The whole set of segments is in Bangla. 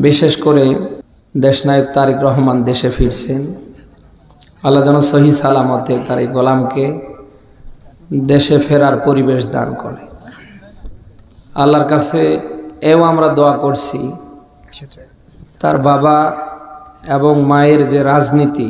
বিশেষ করে দেশনায়ক তারেক রহমান দেশে ফিরছেন। আল্লাহ যেন সহি সালামতে তার এই গোলামকে দেশে ফেরার পরিবেশ দান করে। আল্লাহর কাছে এও আমরা দোয়া করছি, তার বাবা এবং মায়ের যে রাজনীতি,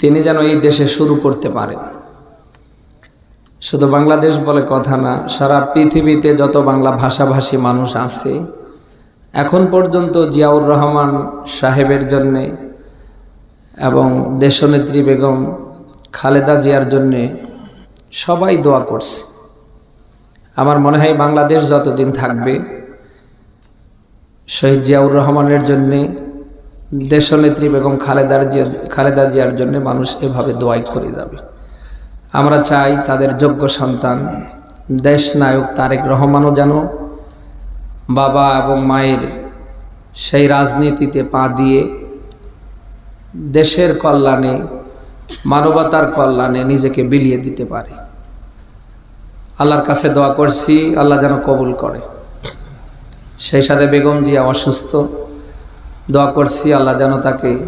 তিনি যেন এই দেশে শুরু করতে পারেন। শুধু বাংলাদেশ বলে কথা না, সারা পৃথিবীতে যত বাংলা ভাষাভাষী মানুষ আছে এখন পর্যন্ত জিয়াউর রহমান সাহেবের জন্যে এবং দেশনেত্রী বেগম খালেদা জিয়ার জন্যে সবাই দোয়া করছে। আমার মনে হয় বাংলাদেশ যতদিন থাকবে শহীদ জিয়াউর রহমানের জন্যে, দেশনেত্রী বেগম খালেদার জিয়া, খালেদা জিয়ার জন্য মানুষ এভাবে দোয়াই করে যাবে। আমরা চাই তাদের যোগ্য সন্তান, দেশ নায়ক তারেক রহমানও যেন বাবা এবং মায়ের সেই রাজনীতিতে পা দিয়ে দেশের কল্যাণে, মানবতার কল্যাণে নিজেকে বিলিয়ে দিতে পারে। আল্লাহর কাছে দোয়া করছি, আল্লাহ যেন কবুল করে। সেই সাথে বেগম জিয়া অসুস্থ। দোয়া করছি, আল্লাহ যেন তাকে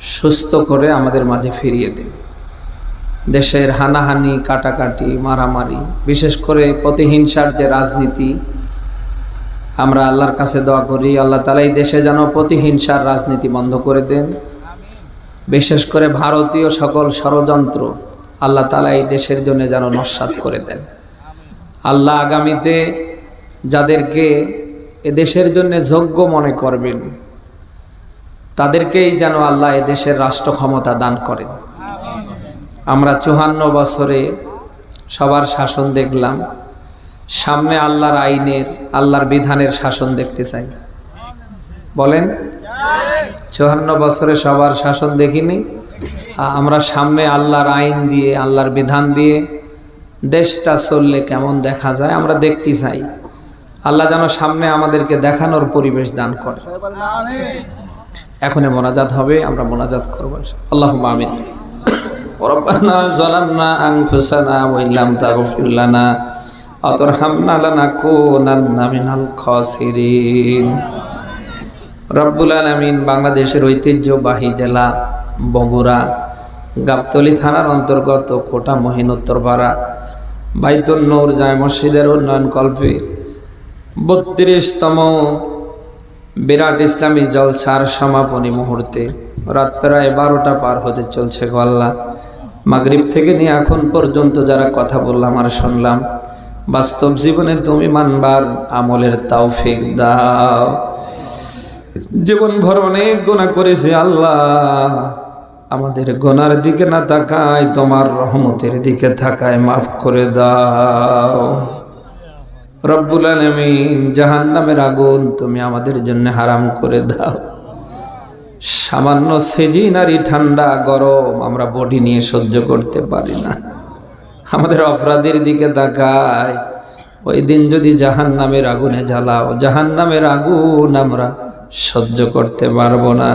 সুস্থ করে আমাদের মাঝে ফিরিয়ে দেন। দেশের হানাহানি, কাটাকাটি, মারামারি, বিশেষ করে প্রতিহিংসার যে রাজনীতি আমরা আল্লাহর কাছে দোয়া করি, আল্লাহ তালা এই দেশে যেন প্রতিহিংসার রাজনীতি বন্ধ করে দেন। বিশেষ করে ভারতীয় সকল ষড়যন্ত্র আল্লাহ তালা এই দেশের জন্য যেন নস্বাত করে দেন। আল্লাহ আগামীতে যাদেরকে এ দেশের জন্য যোগ্য মনে করবেন, তাদেরকেই যেন আল্লাহ এ দেশের রাষ্ট্র ক্ষমতা দান করেন। আমরা চুহান্ন বছরে সবার শাসন দেখলাম সামনে আল্লাহর আইনের আল্লাহর বিধানের শাসন দেখতে চাই বলেন চুহান্ন বছরে সবার শাসন দেখিনি আ- আমরা সামনে আল্লাহর আইন দিয়ে আল্লাহর বিধান দিয়ে দেশটা চললে কেমন দেখা যায় আমরা দেখতে চাই আল্লাহ যেন সামনে আমাদেরকে দেখানোর পরিবেশ দান করে এখনই মোনাজাত হবে আমরা মোনাজাত করবো আল্লাহ আমিন ربنا ظلمنا أنفسنا وإن لم تغفر لنا রব্বুল আলামিন বাংলাদেশের ঐতিহ্যবাহী জেলা বগুড়া, গাবতলী থানার অন্তর্গত কোটা মহিন উত্তরপাড়া বাইতুল নৌর জায় মসজিদের উন্নয়ন কল্পে বত্রিশতম বিরাট ইসলামী জলসার সমাপনী মুহূর্তে রাত প্রায় বারোটা পার হতে চলছে গল্লা মাগরিব থেকে নিয়ে এখন পর্যন্ত যারা কথা বললাম আর শুনলাম বাস্তব জীবনে তুমি মানবার আমলের তাওফিক দাও। জীবন ভর অনেক গোনা করেছে আল্লাহ। আমাদের গোনার দিকে না তাকায়, তোমার রহমতের দিকে তাকায় মাফ করে দাও। রব্বুল আলমিন জাহান্নামের আগুন তুমি আমাদের জন্য হারাম করে দাও। সামান্য সেজিনারি ঠান্ডা গরম আমরা বডি নিয়ে সহ্য করতে পারি না। আমাদের অপরাধের দিকে তাকায়। ওই দিন যদি জাহান নামের আগুনে জ্বালাও জাহান নামের আগুন আমরা সহ্য করতে পারব না।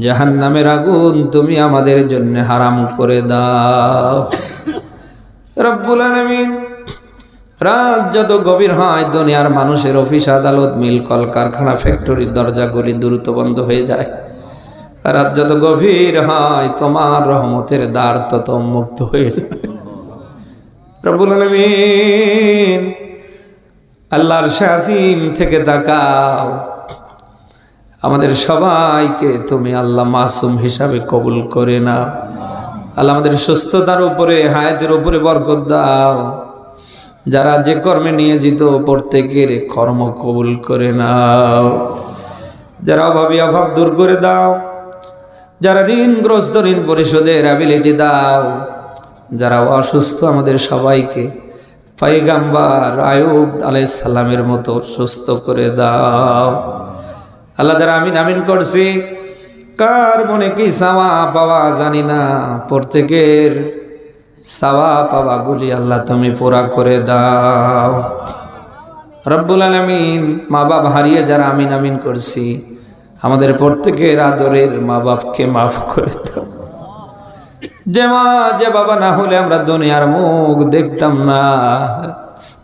জাহান নামের আগুন তুমি আমাদের জন্য হারাম করে দাও। রব্বুল আলমিন রাত যত গভীর হয়, দুনিয়ার মানুষের অফিস, আদালত, মিল কল কারখানা ফ্যাক্টরির দরজাগুলি দ্রুত বন্ধ হয়ে যায়। রাত যত গভীর হয়, তোমার রহমতের দ্বার তত মুক্ত হয়ে যায়। রব্বুল আলমিন, আল্লাহর শাসিম থেকে তাকাও। আমাদের সবাইকে তুমি আল্লাহ মাসুম হিসাবে কবুল করে না আল্লাহ আমাদের সুস্থতার উপরে, হায়াতের উপরে বরকত দাও। যারা যে কর্মে নিয়োজিত, প্রত্যেকের কর্ম কবুল করে নাও। যারা অভাবী অভাব দূর করে দাও। যারা ঋণগ্রস্ত ঋণ পরিশোধের অ্যাবিলিটি দাও। যারা অসুস্থ আমাদের সবাইকে পাইগাম্বার আয়ুব আলাইসাল্লামের মতো সুস্থ করে দাও। আল্লাহ যারা আমিন আমিন করছি। কার মনে কি সাওয়া পাওয়া জানি না, প্রত্যেকের সাওয়া পাওয়াগুলি আল্লাহ তুমি পুরা করে দাও। রব্বুল আলমিন মা বাপ হারিয়ে যারা আমিন আমিন করছি, আমাদের প্রত্যেকের আদরের মা বাপকে মাফ করে দাও। যে মা, যে বাবা না হলে আমরা দুনিয়ার মুখ দেখতাম না।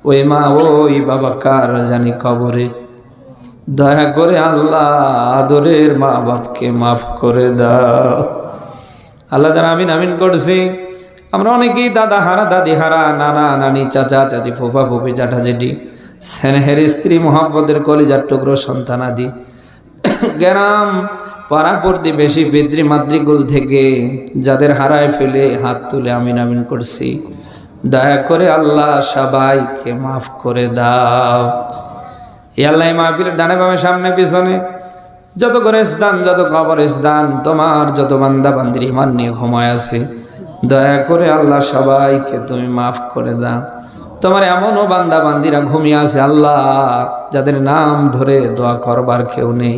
ওই মা, ওই বাবা কার জানি কবরে? দয়া করে আল্লাহ আদরের মা বাপকে মাফ করে দাও। আল্লাহ তারা আমিন আমিন করছি। আমরা অনেকেই দাদা হারা, দাদি হারা, নানা, নানি, চাচা, চাচি, ফুফা, ফুফি চাটা জেঠি স্নেহের স্ত্রী মোহাম্মদের কলিজার টুকরো সন্তান আদি গ্রাম পাড়া বেশি পিতৃ মাতৃকুল থেকে যাদের হারায় ফেলে হাত তুলে আমিন আমিন করছি। দয়া করে আল্লাহ সবাইকে মাফ করে দাও। আল্লাহ মাহফিলের ডানে বামে সামনে পিছনে যত করে স্থান, যত খবর স্থান, তোমার যত বান্দা বান্দির ইমান নিয়ে ঘুমায় আছে, দয়া করে আল্লাহ সবাইকে তুমি মাফ করে দাও। তোমার এমনও বান্দা বান্দিরা ঘুমিয়ে আছে, আল্লাহ, যাদের নাম ধরে দোয়া করবার কেউ নেই।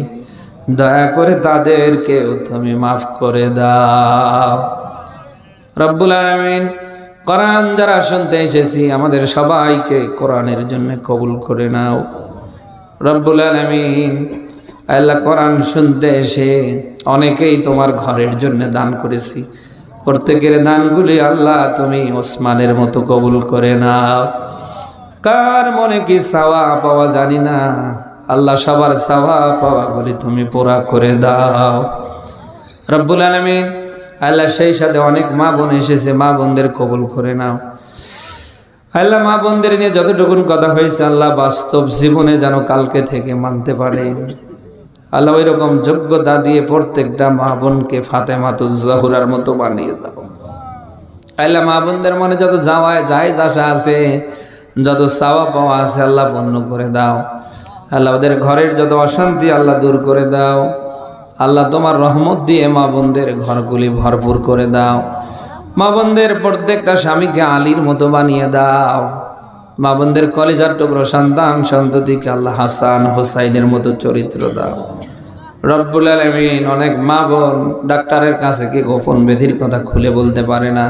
দয়া করে তাদেরকেও তুমি মাফ করে দাও। রব্বুল আলমিন কোরআন যারা শুনতে এসেছি, আমাদের সবাইকে কোরআনের জন্য কবুল করে নাও। রব্বুল আলমিন, আল্লাহ কোরআন শুনতে এসে অনেকেই তোমার ঘরের জন্য দান করেছি। প্রত্যেকের দানগুলি আল্লাহ তুমি ওসমানের মতো কবুল করে নাও। কার মনে কি সাওয়া পাওয়া জানি না। আল্লাহ সবার সাওয়া পাওয়াগুলি তুমি পুরা করে দাও। রব্বুল আলমিন আল্লাহ সেই সাথে অনেক মা বোন এসেছে, মা বোনদের কবুল করে নাও। আল্লাহ মা বোনদের নিয়ে যতটুকুন কথা হয়েছে, আল্লাহ বাস্তব জীবনে যেন কালকে থেকে মানতে পারে। আল্লাহ ওই রকম যোগ্যতা দিয়ে প্রত্যেকটা মা বোনকে ফাতে মাতুজাহুরার মতো বানিয়ে দাও। আল্লাহ মা বোনদের মনে যত যাওয়ায় যায় আশা আছে, যত চাওয়া পাওয়া আছে, আল্লাহ পূর্ণ করে দাও। আল্লাহ, ওদের ঘরের যত অশান্তি আল্লাহ দূর করে দাও। আল্লাহ তোমার রহমত দিয়ে মা বোনদের ঘরগুলি ভরপুর করে দাও। মা বোনদের প্রত্যেকটা স্বামীকে আলীর মতো বানিয়ে দাও। মা বোনদের কলেজার টুকরো সন্তান সন্ততিকে আল্লাহ হাসান হোসাইনের মতো চরিত্র দাও। রব্বুল আলমিন অনেক মা বোন ডাক্তারের কাছে কি গোপন বেধির কথা খুলে বলতে পারে না।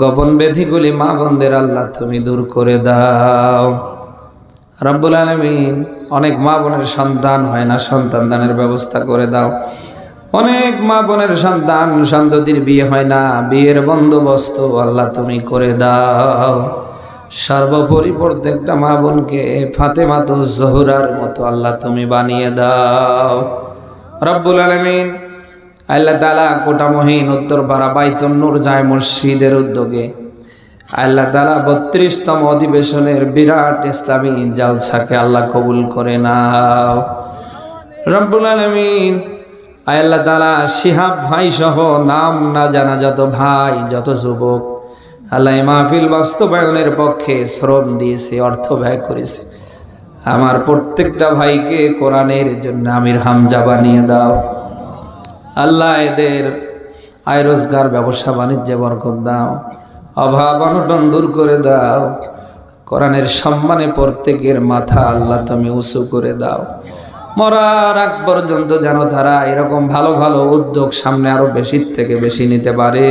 গোপন বেধিগুলি মা বোনদের আল্লাহ তুমি দূর করে দাও। রব্বুল আলমিন অনেক মা বোনের সন্তান হয় না, সন্তান দানের ব্যবস্থা করে দাও। অনেক মা বোনের সন্তান, সন্ততির বিয়ে হয় না, বিয়ের বন্দোবস্ত আল্লাহ তুমি করে দাও। সর্বোপরি প্রত্যেকটা মা বোনকে ফাতেমা তো জহুরার মতো আল্লাহ তুমি বানিয়ে দাও। রব্বুল আলমিন আল্লাহ তালা কোটামহীন উত্তরপাড়া বাইতন্নুর যায় মসজিদের উদ্যোগে আল্লাহ তালা বত্রিশতম অধিবেশনের বিরাট ইসলামী জালসাকে আল্লাহ কবুল করে নাও। রব্বুল আলমিন আল্লাহ তালা শিহাব ভাই সহ নাম না জানা যত ভাই, যত যুবক, আল্লাহ মাহফিল বাস্তবায়নের পক্ষে শ্রম দিয়েছে, অর্থ ব্যয় করেছে। আমার প্রত্যেকটা ভাইকে কোরআনের জন্য আমির হামজা বানিয়ে দাও। আল্লাহ এদের আয় রোজগার, ব্যবসা, বাণিজ্যে বরকত দাও। অভাব অনটন দূর করে দাও। কোরআনের সম্মানে প্রত্যেকের মাথা আল্লাহ তুমি উঁচু করে দাও। মরার আগ পর্যন্ত যেন তারা এরকম ভালো ভালো উদ্যোগ সামনে আরও বেশি থেকে বেশি নিতে পারে।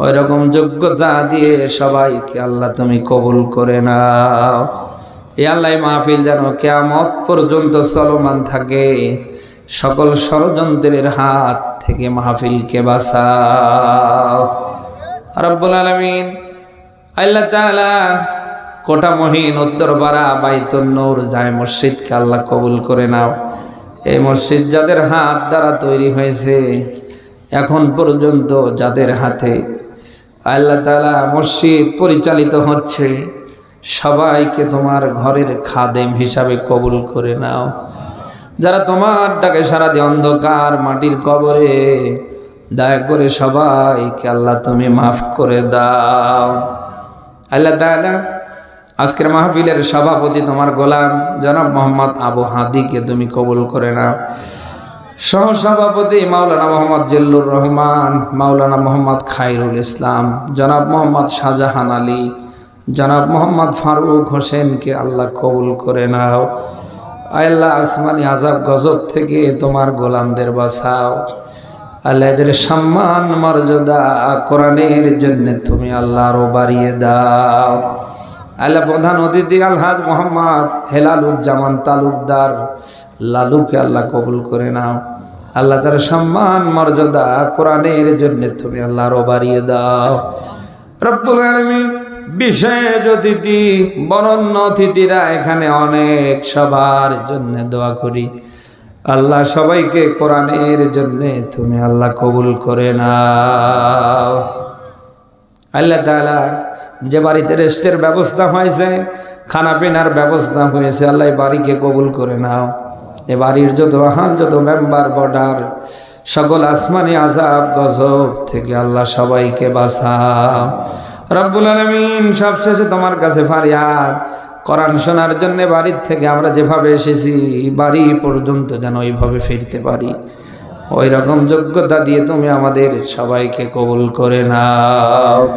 ওই রকম যোগ্যতা দিয়ে সবাইকে আল্লাহ তুমি কবুল করে নাও। এ আল্লাহ মাহফিল যেন কেয়ামত পর্যন্ত চলমান থাকে। সকল ষড়যন্ত্রের হাত থেকে মাহফিলকে বাঁচাও। রব্বুল আলমিন আল্লাহ তালা কোটা কোটামহীন উত্তরপাড়া বাইতুন্নূর যায় মসজিদকে আল্লাহ কবুল করে নাও। এই মসজিদ যাদের হাত দ্বারা তৈরি হয়েছে, এখন পর্যন্ত যাদের হাতে আল্লাহ তালা মসজিদ পরিচালিত হচ্ছে, সবাইকে তোমার ঘরের খাদেম হিসাবে কবুল করে নাও। যারা তোমার ডাকে সারা দিয়ে অন্ধকার মাটির কবরে দয়া করে সবাইকে আল্লাহ তুমি মাফ করে দাও। আল্লাহ তালা আজকের মাহফিলের সভাপতি তোমার গোলাম জনাব মোহাম্মদ আবু হাদিকে তুমি কবুল করে নাও। সহসভাপতি মাওলানা মোহাম্মদ জিল্লুর রহমান, মাওলানা মোহাম্মদ খাইরুল ইসলাম, জনাব মোহাম্মদ শাহজাহান আলী, জনাব মোহাম্মদ ফারুক হোসেনকে আল্লাহ কবুল করে নাও। আল্লাহ আসমানি আজাব গজব থেকে তোমার গোলামদের বাঁচাও। আল্লাহ এদের সম্মান, মর্যাদা কোরআনের জন্য তুমি আল্লাহ আরও বাড়িয়ে দাও। আল্লাহ প্রধান অতিথি আলহাজ মোহাম্মদ হেলালুজ্জামান তালুকদার। লালুকে আল্লাহ কবুল করে নাও। আল্লাহ তার সম্মান, মর্যাদা কোরআনের জন্য তুমি আল্লাহ আরও বাড়িয়ে দাও। রব্বুল আলমিন বিশেষ অতিথি, বরণ্য অতিথিরা এখানে অনেক সবার জন্য দোয়া করি। আল্লাহ সবাইকে কোরআনের জন্যে তুমি আল্লাহ কবুল করে নাও। আল্লাহ তাআলা যে বাড়িতে রেস্টের ব্যবস্থা হয়েছে, খানা পিনার ব্যবস্থা হয়েছে, আল্লাহ বাড়িকে কবুল করে নাও। এ বাড়ির যত আহান, যত মেম্বার, বর্ডার, সকল আসমানি আজাব গজব থেকে আল্লাহ সবাইকে বাঁচাও। রব্বুল আলমিন সবশেষে তোমার কাছে ফারিয়াদ কোরআন শোনার জন্য বাড়ির থেকে আমরা যেভাবে এসেছি, বাড়ি পর্যন্ত যেন ওইভাবে ফিরতে পারি। ওই রকম যোগ্যতা দিয়ে তুমি আমাদের সবাইকে কবুল করে নাও।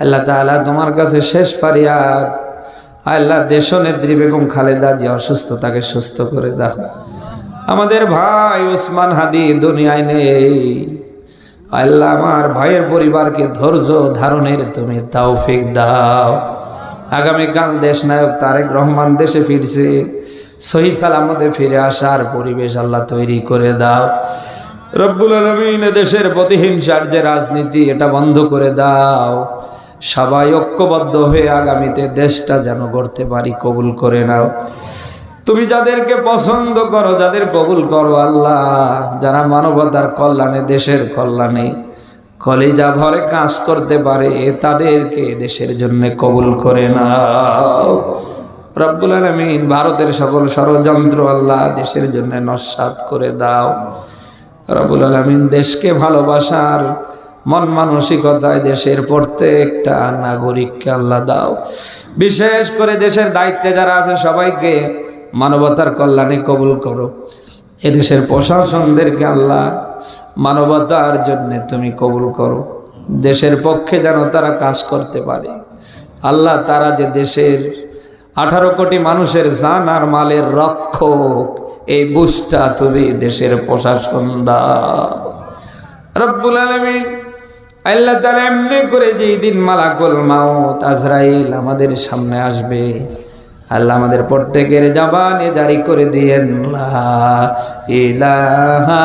আল্লাহ তাআলা তোমার কাছে শেষ ফারিয়াদ। আল্লাহ দেশ নেত্রী বেগম খালেদা যে অসুস্থ তাকে সুস্থ করে দাও। আমাদের ভাই উসমান হাদি দুনিয়ায় নেই। আল্লাহ আমার ভাইয়ের পরিবারকে ধৈর্য ধারণের তুমি তৌফিক দাও। আগামীকাল দেশ নায়ক তারেক রহমান দেশে ফিরছে। সহি সালামতে ফিরে আসার পরিবেশ আল্লাহ তৈরি করে দাও। রব্বুল আলমিন দেশের প্রতিহিংসার যে রাজনীতি, এটা বন্ধ করে দাও। সবাই ঐক্যবদ্ধ হয়ে আগামীতে দেশটা যেন গড়তে পারি, কবুল করে নাও। তুমি যাদেরকে পছন্দ করো, যাদের কবুল করো আল্লাহ। যারা মানবতার কল্যাণে, দেশের কল্যাণে। কলিজা ভরে কাজ করতে পারে তাদেরকে দেশের জন্য কবুল করে নাও। রব্বুল আলমিন ভারতের সকল ষড়যন্ত্র আল্লাহ দেশের জন্য নস্বাত করে দাও। রব্বুল আলমিন দেশকে ভালোবাসার, মন মানসিকতায় দেশের প্রত্যেকটা নাগরিককে আল্লাহ দাও। বিশেষ করে দেশের দায়িত্বে যারা আছে, সবাইকে মানবতার কল্যাণে কবুল করো। এদেশের প্রশাসনদেরকে আল্লাহ মানবতার জন্য তুমি কবুল করো। দেশের পক্ষে যেন তারা কাজ করতে পারে। আল্লাহ তারা যে দেশের আঠারো কোটি মানুষের জান আর মালের রক্ষক, এই বুঝটা তুমি দেশের প্রশাসন দাও। রব্বুল আলমিন আল্লাহ তালা এমনি করে যে দিন মালাকুল মাউত আজরাইল আমাদের সামনে আসবে। আল্লাহ আমাদের প্রত্যেকের জবানে জারি করে দিয়েন ইলাহা